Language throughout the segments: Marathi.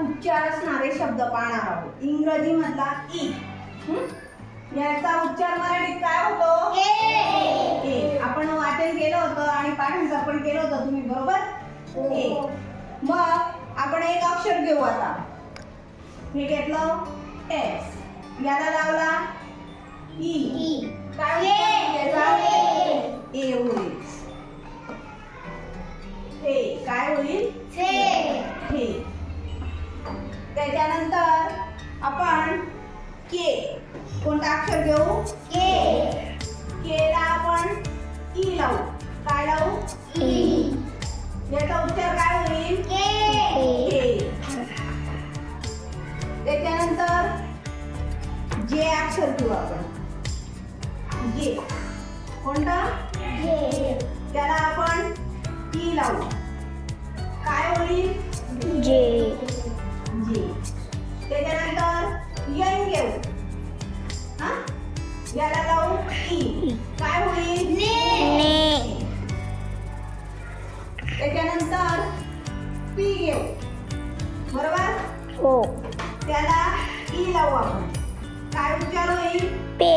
उच्चार असणारे शब्द पाहणार आहोत. इंग्रजी मधला ई. याचा उच्चार मराठीत काय होतो? ए. आपण वाचन केलं होतं आणि पाठांतर पण केलं होतं तुम्ही बरोबर? ए. मग आपण एक अक्षर घेऊ आता. हे घेतलं? एस याला लावला? ई. काय? ए होईल. हे काय होईल? हे त्याच्यानंतर आपण के. कोणता अक्षर घेऊ? केला आपण ई लावू. काय लावू? याचा उच्चार काय होईल? के. त्याच्यानंतर जे अक्षर घेऊ आपण. जे. कोणता? त्याला आपण ई लावू. काय होईल? जे. त्याच्यानंतर यन घेऊ. हा? याला लावू ई. काय होईल? त्याच्यानंतर पी घेऊ. बरोबर? त्याला ई लावू आपण. काय उच्चार होईल? पे.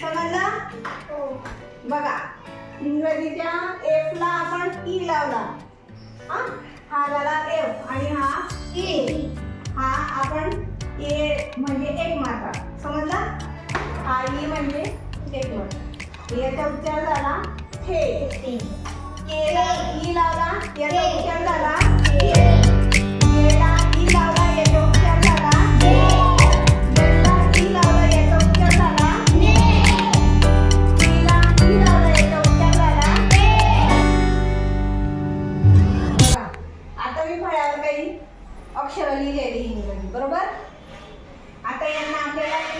समजलं? बघा. इंग्रजीच्या एफ ला आपण ई लावला. हा? हा झाला एफ आणि हा ए हा आपण ए म्हणजे एक मात्रा समजला? हा ई म्हणजे एक मात्रा याचा उच्चार झाला हे केला ई लावला. याचा उच्चार झाला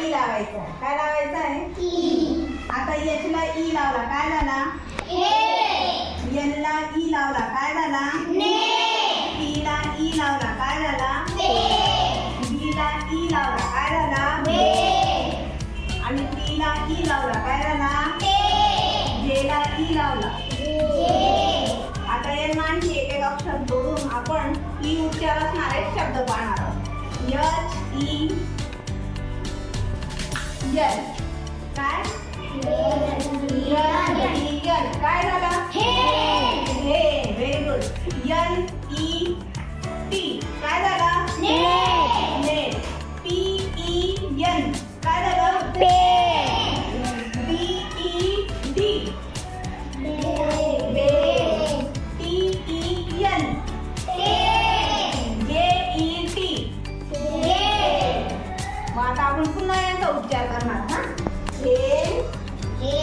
ई लावायचं. काय लावायचं आहे? आता याचला ई लावला. काय झाला? यांना ई लावला. काय झाला? टीला ई लावला. काय झाला? बीला ई लावला. काय झाला? आणि टीला ई लावला. काय झाला? जेला ई लावला. आता यांना आणखी एक एक अक्षर जोडून आपण ई उच्चार असणारे शब्द पाहणार आहोत. यच ई यन काय ई यन काय झालं हे very good N E T काय झालं? नेट पी ई एन काय झालं? B E D T E N J E T मग आता आपण पुन्हा यांचा उच्चार करणार हा हे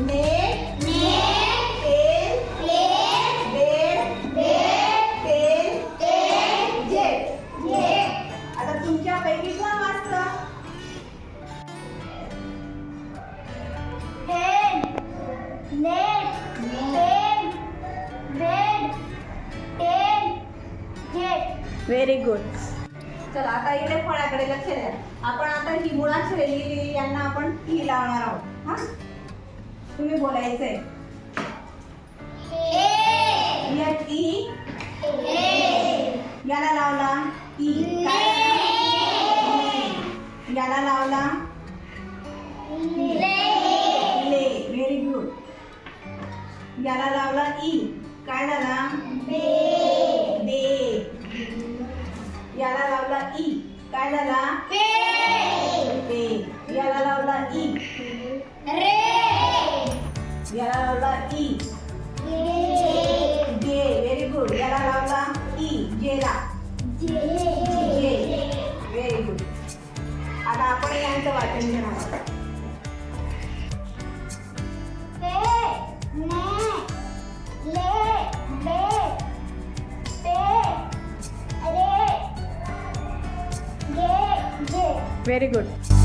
net pen bed pen jet आता तुमच्यापैकी कोण वाचतं व्हेरी गुड चला आता इकडे फळाकडे लक्ष द्या. आपण आता ही मुळाक्षरे लिहिलेली यांना आपण टी लावणार आहोत. हा? तुम्ही बोलायचंय. याला लावला ई याला लावला ले. व्हेरी गुड याला लावला ई याला लावला ई काय झाला बे याला लावला ई याला लावला ई जे व्हेरी गुड याला लावला ई जेला व्हेरी गुड